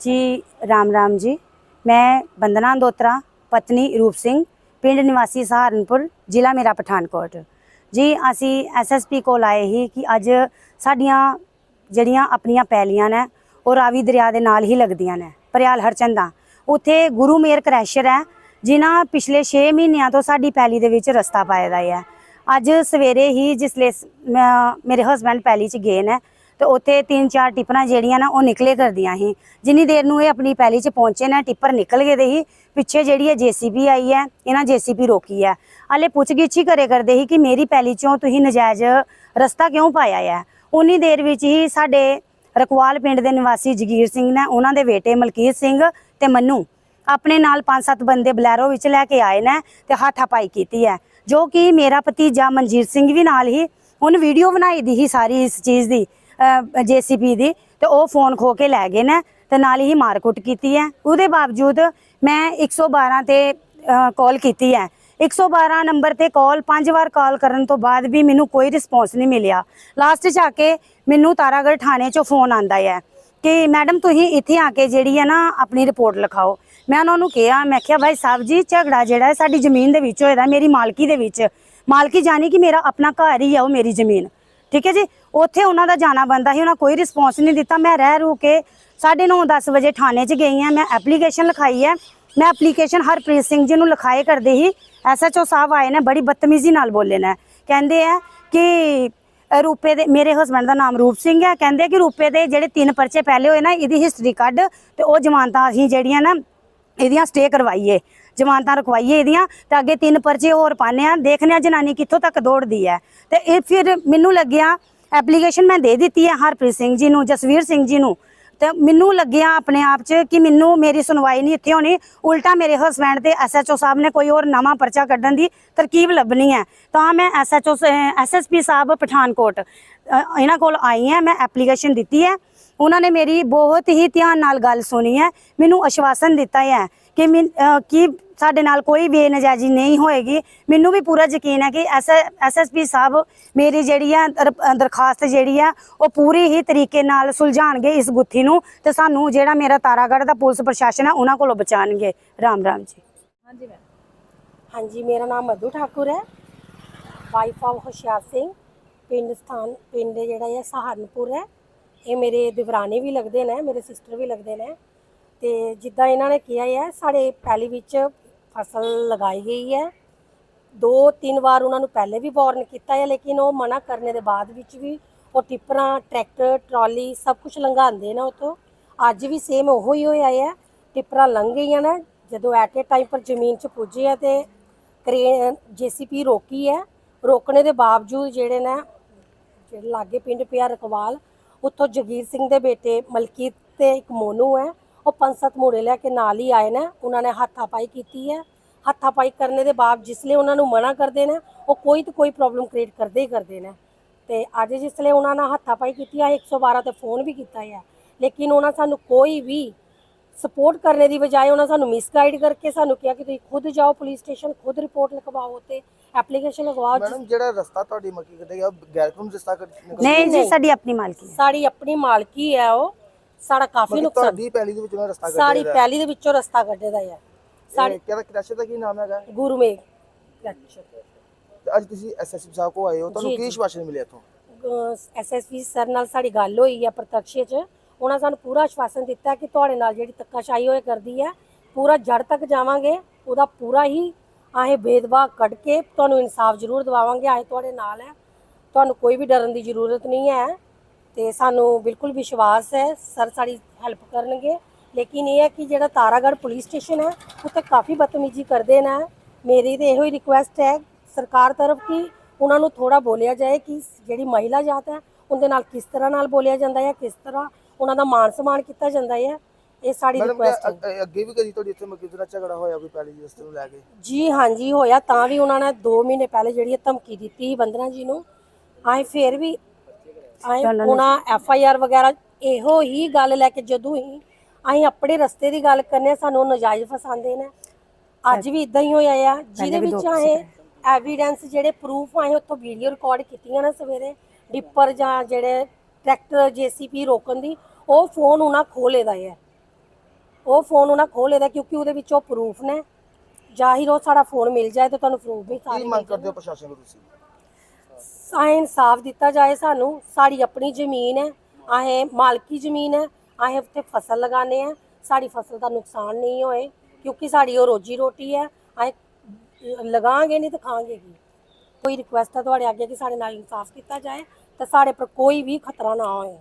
ਜੀ, ਰਾਮ ਰਾਮ ਜੀ। ਮੈਂ ਬੰਦਨਾ ਦੋਤਰਾ, ਪਤਨੀ ਰੂਪ ਸਿੰਘ, ਪਿੰਡ ਨਿਵਾਸੀ ਸਹਾਰਨਪੁਰ, ਜ਼ਿਲ੍ਹਾ ਮੇਰਾ ਪਠਾਨਕੋਟ। ਜੀ, ਅਸੀਂ ਐਸਐਸਪੀ ਕੋਲ ਆਏ ਹੀ ਕਿ ਅੱਜ ਸਾਡੀਆਂ ਜਿਹੜੀਆਂ ਆਪਣੀਆਂ ਪੈਲੀਆਂ ਨੇ, ਉਹ ਰਾਵੀ ਦਰਿਆ ਦੇ ਨਾਲ ਹੀ ਲੱਗਦੀਆਂ ਨੇ, ਪਰਿਆਲ ਹਰਚੰਦਾ। ਉੱਥੇ ਗੁਰੂ ਮੇਰ ਕਰੈਸ਼ਰ ਹੈ, ਜਿਨ੍ਹਾਂ ਪਿਛਲੇ 6 ਮਹੀਨਿਆਂ ਤੋਂ ਸਾਡੀ ਪੈਲੀ ਦੇ ਵਿੱਚ ਰਸਤਾ ਪਾਇਆ ਦਾ ਹੈ। ਅੱਜ ਸਵੇਰੇ ਹੀ ਜਿਸਲੇ ਮੇਰੇ ਹਸਬੰਡ ਪੈਲੀ 'ਚ ਗਏ ਨੇ ਤੇ ਉੱਥੇ ਤਿੰਨ ਚਾਰ ਟਿੱਪਰਾਂ ਜਿਹੜੀਆਂ ਨਾ ਉਹ ਨਿਕਲੇ ਕਰਦੀਆਂ ਸੀ। ਜਿੰਨੀ ਦੇਰ ਨੂੰ ਇਹ ਆਪਣੀ ਪੈਲੀ 'ਚ ਪਹੁੰਚੇ ਨਾ, ਟਿੱਪਰ ਨਿਕਲ ਗਏ ਦੇ ਸੀ। ਪਿੱਛੇ ਜਿਹੜੀ ਹੈ ਜੀਸੀਬੀ ਆਈ ਹੈ, ਇਹਨਾਂ ਜੀਸੀਬੀ ਰੋਕੀ ਹੈ। ਹਾਲੇ ਪੁੱਛਗਿੱਛ ਹੀ ਕਰੇ ਕਰਦੇ ਸੀ ਕਿ ਮੇਰੀ ਪੈਲੀ 'ਚੋਂ ਤੁਸੀਂ ਨਜਾਇਜ਼ ਰਸਤਾ ਕਿਉਂ ਪਾਇਆ ਹੈ ਉਨੀ ਦੇਰ ਵਿੱਚ ਹੀ ਸਾਡੇ ਰਕਵਾਲ ਪਿੰਡ ਦੇ ਨਿਵਾਸੀ ਜਗੀਰ ਸਿੰਘ ਨੇ, ਉਹਨਾਂ ਦੇ ਬੇਟੇ ਮਲਕੀਤ ਸਿੰਘ ਤੇ ਮੰਨੂ ਆਪਣੇ ਨਾਲ ਪੰਜ ਸੱਤ ਬੰਦੇ ਬਲੈਰੋ ਵਿੱਚ ਲੈ ਕੇ ਆਏ ਨੇ ਤੇ ਹਾਥਾਪਾਈ ਕੀਤੀ ਹੈ। ਜੋ ਕਿ ਮੇਰਾ ਭਤੀਜਾ ਮਨਜੀਤ ਸਿੰਘ ਵੀ ਨਾਲ ਹੀ, ਉਹਨ ਵੀਡੀਓ ਬਣਾਈ ਦੀ ਹੀ ਸਾਰੀ ਇਸ ਚੀਜ਼ ਦੀ। ਜੀਸੀਪੀ ਦੀ ਤੇ ਉਹ ਫੋਨ ਖੋ ਕੇ ਲੈ ਗਏ ਨੇ ਤੇ ਨਾਲ ਹੀ ਮਾਰਕੁੱਟ ਕੀਤੀ ਹੈ। ਉਹਦੇ ਬਾਵਜੂਦ ਮੈਂ 112 ਤੇ ਕਾਲ ਕੀਤੀ ਹੈ। 112 ਨੰਬਰ ਤੇ ਕਾਲ ਪੰਜ ਵਾਰ ਕਾਲ ਕਰਨ ਤੋਂ ਬਾਅਦ ਵੀ ਮੈਨੂੰ ਕੋਈ ਰਿਸਪੌਂਸ ਨਹੀਂ ਮਿਲਿਆ। ਲਾਸਟ 'ਚ ਆ ਕੇ ਮੈਨੂੰ ਤਾਰਾਗੜ੍ਹ ਥਾਣੇ 'ਚੋਂ ਫੋਨ ਆਂਦਾ ਹੈ ਕਿ, ਮੈਡਮ, ਤੁਸੀਂ ਇੱਥੇ ਆ ਕੇ ਜਿਹੜੀ ਹੈ ਨਾ ਆਪਣੀ ਰਿਪੋਰਟ ਲਿਖਾਓ। ਮੈਂ ਉਹਨਾਂ ਨੂੰ ਕਿਹਾ, ਮੈਂ ਕਿਹਾ, ਭਾਈ ਸਾਹਿਬ ਜੀ, ਝਗੜਾ ਜਿਹੜਾ ਹੈ ਸਾਡੀ ਜ਼ਮੀਨ ਦੇ ਵਿੱਚ ਹੋਇਆ ਮੇਰੀ ਮਾਲਕੀ ਦੇ ਵਿੱਚ। ਮਾਲਕੀ ਜਾਣੀ ਕਿ ਮੇਰਾ ਆਪਣਾ ਘਰ ਹੀ ਆ, ਉਹ ਮੇਰੀ ਜ਼ਮੀਨ। ਠੀਕ ਹੈ ਜੀ? ਉੱਥੇ ਉਹਨਾਂ ਦਾ ਜਾਣਾ ਬੰਦਾ ਸੀ, ਉਹਨਾਂ ਕੋਈ ਰਿਸਪੌਂਸ ਨਹੀਂ ਦਿੱਤਾ। ਮੈਂ ਰਹਿ ਰੂ ਕੇ 9:30 10 ਵਜੇ ਥਾਣੇ 'ਚ ਗਈ ਹਾਂ। ਮੈਂ ਐਪਲੀਕੇਸ਼ਨ ਲਿਖਾਈ ਹੈ। ਮੈਂ ਐਪਲੀਕੇਸ਼ਨ ਹਰਪ੍ਰੀਤ ਸਿੰਘ ਜੀ ਨੂੰ ਲਿਖਾਏ ਕਰਦੇ ਹੀ ਐਸਐਚਓ ਸਾਹਿਬ ਆਏ ਨੇ, ਬੜੀ ਬਦਤਮੀਜ਼ੀ ਨਾਲ ਬੋਲੇ ਨੇ। ਕਹਿੰਦੇ ਆ ਕਿ ਰੂਪੇ ਦੇ, ਮੇਰੇ ਹਸਬੰਡ ਦਾ ਨਾਮ ਰੂਪ ਸਿੰਘ ਹੈ। ਕਹਿੰਦੇ ਕਿ ਰੂਪੇ ਦੇ ਜਿਹੜੇ ਤਿੰਨ ਪਰਚੇ ਪਹਿਲੇ ਹੋਏ ਨਾ, ਇਹਦੀ ਹਿਸਟਰੀ ਕੱਢ ਤੇ ਉਹ ਜ਼ਮਾਨਤਾਂ ਅਸੀਂ ਜਿਹੜੀਆਂ ਨਾ, ਇਹਦੀਆਂ ਸਟੇ ਕਰਵਾਈਏ। ਜ਼ਮਾਨਤਾਂ ਰਖਵਾਈਏ ਇਹਦੀਆਂ ਤੇ ਅੱਗੇ ਤਿੰਨ ਪਰਚੇ ਹੋਰ ਪਾਣੇ ਆ ਦੇਖਨੇ ਆ ਜਨਾਨੀ ਕਿੱਥੋਂ ਤੱਕ ਦੌੜਦੀ ਹੈ। ਤੇ ਇਹ ਫਿਰ ਮੈਨੂੰ ਲੱਗਿਆ ਐਪਲੀਕੇਸ਼ਨ ਮੈਂ ਦੇ ਦਿੱਤੀ ਹੈ ਹਰਪ੍ਰੀਤ ਸਿੰਘ ਜੀ ਨੂੰ ਜਸਵੀਰ ਸਿੰਘ ਜੀ ਨੂੰ। ਤੇ ਮੈਨੂੰ ਲੱਗਿਆ ਆਪਣੇ ਆਪ 'ਚ ਕਿ ਮੈਨੂੰ ਮੇਰੀ ਸੁਣਵਾਈ ਨਹੀਂ ਇੱਥੇ ਹੋਣੀ। ਉਲਟਾ ਮੇਰੇ ਹਸਬੰਡ ਤੇ ਐਸਐਚਓ ਸਾਹਿਬ ਨੇ ਕੋਈ ਹੋਰ ਨਵਾਂ ਪਰਚਾ ਕੱਢਣ ਦੀ ਤਰਕੀਬ ਲੱਭਣੀ ਹੈ। ਤਾਂ ਮੈਂ ਐਸਐਚਓ ਐਸਐਸਪੀ ਸਾਹਿਬ ਪਠਾਨਕੋਟ ਇਹਨਾਂ ਕੋਲ ਆਈ ਹਾਂ ਮੈਂ ਐਪਲੀਕੇਸ਼ਨ ਦਿੱਤੀ ਹੈ। ਉਹਨਾਂ ਨੇ ਮੇਰੀ ਬਹੁਤ ਹੀ ਧਿਆਨ ਨਾਲ ਗੱਲ ਸੁਣੀ ਹੈ। ਮੈਨੂੰ ਅਸ਼ਵਾਸਨ ਦਿੱਤਾ ਹੈ ਕਿ ਮੈਂ ਅ, ਕਿ ਸਾਡੇ ਨਾਲ ਕੋਈ ਬੇਨਜਾਇਜ਼ੀ ਨਹੀਂ ਹੋਏਗੀ। ਮੈਨੂੰ ਵੀ ਪੂਰਾ ਯਕੀਨ ਹੈ ਕਿ ਐਸਐਸਪੀ ਸਾਹਿਬ ਮੇਰੀ ਜਿਹੜੀ ਆ ਦਰ- ਦਰਖਾਸਤ ਜਿਹੜੀ ਆ, ਉਹ ਪੂਰੀ ਹੀ ਤਰੀਕੇ ਨਾਲ ਸੁਲਝਾਣਗੇ ਇਸ ਗੁੱਥੀ ਨੂੰ ਤੇ ਸਾਨੂੰ ਜਿਹੜਾ ਮੇਰਾ ਤਾਰਾਗੜ੍ਹ ਦਾ ਪੁਲਿਸ ਪ੍ਰਸ਼ਾਸਨ ਹੈ ਉਹਨਾਂ ਕੋਲੋਂ ਬਚਾਣਗੇ। ਰਾਮ ਰਾਮ ਜੀ। ਹਾਂਜੀ ਮੈਮ ਹਾਂਜੀ, ਮੇਰਾ ਨਾਮ ਮਧੂ ਠਾਕੁਰ ਹੈ। ਵਾਈਫ ਆਫ ਹੁਸ਼ਿਆਰ ਸਿੰਘ। ਪਿੰਡ ਸਥਾਨ, ਪਿੰਡ ਜਿਹੜਾ ਹੈ ਸਹਾਰਨਪੁਰ ਹੈ। ਇਹ ਮੇਰੇ ਦਿਵਰਾਨੀ ਵੀ ਲੱਗਦੇ ਨੇ, ਮੇਰੇ ਸਿਸਟਰ ਵੀ ਲੱਗਦੇ ਨੇ। ਤੇ ਜਿੱਦਾਂ ਇਹਨਾਂ ਨੇ ਕਿਹਾ ਹੈ, ਸਾਡੇ ਪੈਲੀ ਵਿੱਚ ਫਸਲ ਲਗਾਈ ਗਈ ਹੈ। ਦੋ ਤਿੰਨ ਵਾਰ ਉਹਨਾਂ ਨੂੰ ਪਹਿਲੇ ਵੀ ਵਾਰਨ ਕੀਤਾ ਹੈ, ਲੇਕਿਨ ਉਹ ਮਨਾ ਕਰਨੇ ਦੇ ਬਾਅਦ ਵਿੱਚ ਵੀ ਉਹ ਟਿੱਪਰਾਂ, ਟਰੈਕਟਰ, ਟਰਾਲੀ ਸਭ ਕੁਝ ਲੰਘਾਉਂਦੇ ਨੇ ਉਤੋਂ ਅੱਜ ਵੀ ਸੇਮ ਉਹੋ ਹੀ ਹੋਇਆ ਹੈ। ਟਿੱਪਰਾਂ ਲੰਘ ਗਈਆਂ ਨੇ। ਜਦੋਂ ਐਟ ਏ ਟਾਈਮ ਪਰ ਜ਼ਮੀਨ 'ਚ ਪੁੱਜੇ ਆ ਤੇ ਕ੍ਰੇਨ ਜੀਸੀਪੀ ਰੋਕੀ ਹੈ। ਰੋਕਣੇ ਦੇ ਬਾਵਜੂਦ ਜਿਹੜੇ ਨੇ, ਜਿਹੜੇ ਲਾਗੇ ਪਿੰਡ ਪਿਆ ਰਕਵਾਲ, ਉੱਥੋਂ ਜਗੀਰ ਸਿੰਘ ਦੇ ਬੇਟੇ ਮਲਕੀਤ ਤੇ ਇੱਕ ਮੋਨੂ ਹੈ। ਉਹ ਪੰਜ ਸੱਤ ਮੁੰਡੇ ਲੈ ਕੇ ਨਾਲ ਹੀ ਆਏ ਨੇ ਉਹਨਾਂ ਨੇ ਹੱਥਾਪਾਈ ਕੀਤੀ ਹੈ। ਹੱਥਾਪਾਈ ਕਰਨੇ ਦੇ ਬਾਅਦ ਜਿਸਲੇ ਉਹਨਾਂ ਨੂੰ ਮਨਾ ਕਰਦੇ ਨੇ ਉਹ ਕੋਈ ਤੇ ਕੋਈ ਪ੍ਰੋਬਲਮ ਕ੍ਰੀਏਟ ਕਰਦੇ ਹੀ ਕਰਦੇ ਨੇ। ਤੇ ਅੱਜ ਜਿਸਲੇ ਉਹਨਾਂ ਨਾਲ ਹੱਥਾਪਾਈ ਕੀਤੀ ਹੈ 112 ਤੇ ਫੋਨ ਵੀ ਕੀਤਾ ਹੈ ਲੇਕਿਨ ਉਹਨਾਂ ਸਾਨੂੰ ਕੋਈ ਵੀ ਸਪੋਰਟ ਕਰਨੇ ਦੀ ਬਜਾਏ ਉਹਨਾਂ ਸਾਨੂੰ ਮਿਸਗਾਈਡ ਕਰਕੇ ਸਾਨੂੰ ਕਿਹਾ ਕਿ ਤੁਸੀਂ ਖੁਦ ਜਾਓ ਪੁਲਿਸ ਸਟੇਸ਼ਨ ਖੁਦ ਰਿਪੋਰਟ ਲਿਖਵਾਓ ਤੇ ਐਪਲੀਕੇਸ਼ਨ ਲਗਵਾਓ। ਮੈਡਮ ਜਿਹੜਾ ਰਸਤਾ ਤੁਹਾਡੀ ਮੱਕੀ ਕੱਢੇਗਾ ਗੈਰ ਕਾਨੂੰਨੀ ਰਸਤਾ ਨਹੀਂ ਜੀ। ਸਾਡੀ ਆਪਣੀ ਮਾਲਕੀ ਹੈ। ਸਾਡੀ ਆਪਣੀ ਮਾਲਕੀ ਹੈ ਉਹ। ਸਾਡਾ ਕਾਫੀ ਮਤਲਬ ਨੁਕਸਾਨ। ਤੁਹਾਡੀ ਪੈਲੀ ਦੇ ਵਿੱਚੋਂ ਰਸਤਾ ਸਾਡੀ ਕੱਢੇਗਾ ਪੈਲੀ ਦੇ ਵਿੱਚੋਂ ਰਸਤਾ ਕੱਢੇ ਦਾ ਹੈ ਸਾਡੀ ਕਿਹਦਾ ਕ੍ਰੈਸ਼ਰ ਦਾ ਕੀ ਨਾਮ ਹੈਗਾ? ਗੁਰੂ ਮੇਘ ਤੇ ਅੱਜ ਤੁਸੀਂ ਐਸਐਸਪੀ ਸਾਹਿਬ ਕੋ ਆਏ ਹੋ ਤੁਹਾਨੂੰ ਜੀ, ਕੀ ਜੀ। ਮਿਲਿਆ ਇੱਥੋਂ? ਐਸਐਸਪੀ ਸਰ ਨਾਲ ਸਾਡੀ ਗੱਲ ਹੋਈ ਹੈ ਪ੍ਰਤੱਕਸ਼ 'ਚ ਉਹਨਾਂ ਸਾਨੂੰ ਪੂਰਾ ਆਸ਼ਵਾਸਨ ਦਿੱਤਾ ਕਿ ਤੁਹਾਡੇ ਨਾਲ ਜਿਹੜੀ ਧੱਕਾਸ਼ਾਹੀ ਹੋਏ ਕਰਦੀ ਹੈ ਪੂਰਾ ਜੜ ਤੱਕ ਜਾਵਾਂਗੇ ਉਹਦਾ ਪੂਰਾ ਹੀ ਆਹੇ ਭੇਦਭਾਵ ਕੱਢ ਕੇ ਤੁਹਾਨੂੰ ਇਨਸਾਫ ਜ਼ਰੂਰ ਦਿਵਾਵਾਂਗੇ ਆਏ ਤੁਹਾਡੇ ਨਾਲ ਹੈ। ਤੁਹਾਨੂੰ ਕੋਈ ਵੀ ਡਰਨ ਦੀ ਜ਼ਰੂਰਤ ਨਹੀਂ ਹੈ। ਤੇ ਸਾਨੂੰ ਬਿਲਕੁਲ ਵਿਸ਼ਵਾਸ ਹੈ ਸਰ ਸਾਡੀ ਹੈਲਪ ਕਰਨਗੇ। ਲੇਕਿਨ ਇਹ ਹੈ ਕਿ ਜਿਹੜਾ ਤਾਰਾਗੜ੍ਹ ਪੁਲਿਸ ਸਟੇਸ਼ਨ ਹੈ ਉੱਥੇ ਕਾਫੀ ਬਦਤਮੀਜ਼ੀ ਕਰਦੇ ਨੇ। ਮੇਰੀ ਤੇ ਇਹੋ ਹੀ ਰਿਕੁਐਸਟ ਹੈ ਸਰਕਾਰ ਤਰਫ ਕਿ ਉਹਨਾਂ ਨੂੰ ਥੋੜਾ ਬੋਲਿਆ ਜਾਏ ਕਿ ਜਿਹੜੀ ਮਹਿਲਾ ਜਾਤ ਹੈ ਉਹਦੇ ਨਾਲ ਕਿਸ ਤਰ੍ਹਾਂ ਨਾਲ ਬੋਲਿਆ ਜਾਂਦਾ ਹੈ ਕਿਸ ਤਰ੍ਹਾਂ ਉਹਨਾਂ ਦਾ ਮਾਨ ਸਨਮਾਨ ਕੀਤਾ ਜਾਂਦਾ ਹੈ ਇਹ ਸਾਡੀ ਰਿਕੁਐਸਟ ਹੈ। ਅੱਗੇ- ਵੀ ਕਦੀ ਤੁਹਾਡੀ ਇੱਥੇ ਮੱਕੀ ਦਾ ਝਗੜਾ ਹੋਇਆ ਕੋਈ ਦੇ ਰਸਤੇ ਨੂੰ ਲੈ ਕੇ? ਜੀ ਹਾਂਜੀ ਹੋਇਆ ਤਾਂ ਵੀ ਉਹਨਾਂ ਨੇ 2 ਮਹੀਨੇ ਪਹਿਲੇ ਜਿਹੜੀ ਧਮਕੀ ਦਿੱਤੀ ਬੰਦਨਾ ਜੀ ਨੂੰ। ਆਏ ਫੇਰ ਵੀ ਆਏ ਉਹਨਾਂ ਐਫ ਆਈ ਆਰ ਵਗੈਰਾ ਇਹੋ ਹੀ ਗੱਲ ਲੈ ਕੇ ਜਦੋਂ ਹੀ ਅਸੀਂ ਆਪਣੇ ਰਸਤੇ ਦੀ ਗੱਲ ਕਰਨੇ ਸਾਨੂੰ ਉਹ ਨਜਾਇਜ਼ ਫਸਾਉਂਦੇ ਨੇ। ਅੱਜ ਵੀ ਇਦਾਂ ਹੀ ਹੋਇਆ ਆ ਜਿਹਦੇ ਦੋ ਵਿੱਚ ਆਏ ਐਵੀਡੈਂਸ ਜਿਹੜੇ ਪ੍ਰੂਫ ਆਏ ਉੱਥੋਂ ਵੀਡੀਓ ਰਿਕਾਰਡ ਕੀਤੀਆਂ ਨੇ ਸਵੇਰੇ ਡਿੱਪਰ ਜਾਂ ਜਿਹੜੇ ਟਰੈਕਟਰ ਜੀਸੀਪੀ ਰੋਕਣ ਦੀ ਉਹ ਫੋਨ ਉਹਨਾਂ ਖੋਲੇ ਦਾ ਹੈ ਉਹ ਫੋਨ ਉਹਨਾਂ ਖੋਹ ਲੈਦਾ ਕਿਉਂਕਿ ਉਹਦੇ ਵਿੱਚ ਉਹ ਪ੍ਰੂਫ ਨੇ ਜ਼ਾਹਿਰ ਉਹ ਸਾਡਾ ਫੋਨ ਮਿਲ ਜਾਏ ਤਾਂ ਤੁਹਾਨੂੰ ਪ੍ਰੂਫ ਵੀ ਸਾਰੇ ਮੰਗ ਕਰਦੇ ਹੋ ਪ੍ਰਸ਼ਾਸਨ ਨੂੰ ਤੁਸੀਂ? ਸਾਂ ਇਨਸਾਫ ਦਿੱਤਾ ਜਾਏ ਸਾਨੂੰ, ਸਾਡੀ ਆਪਣੀ ਜ਼ਮੀਨ ਹੈ ਆਹੇ ਮਾਲਕੀ ਜ਼ਮੀਨ ਹੈ ਆਹੇ ਉੱਤੇ ਫਸਲ ਲਗਾਉਂਦੇ ਆ ਸਾਡੀ ਫਸਲ ਦਾ ਨੁਕਸਾਨ ਨਹੀਂ ਹੋਏ, ਕਿਉਂਕਿ ਸਾਡੀ ਉਹ ਰੋਜੀ ਰੋਟੀ ਹੈ ਆਹੇ ਲਗਾਵਾਂਗੇ ਨਹੀਂ ਤਾਂ ਖਾਵਾਂਗੇ ਕੀ? ਕੋਈ ਰਿਕੁਐਸਟ ਹੈ ਤੁਹਾਡੇ ਅੱਗੇ ਕਿ ਸਾਡੇ ਨਾਲ ਇਨਸਾਫ ਕੀਤਾ ਜਾਏ, ਤੇ ਸਾਡੇ ਪਰ ਕੋਈ ਵੀ ਖਤਰਾ ਨਾ ਹੋਏ।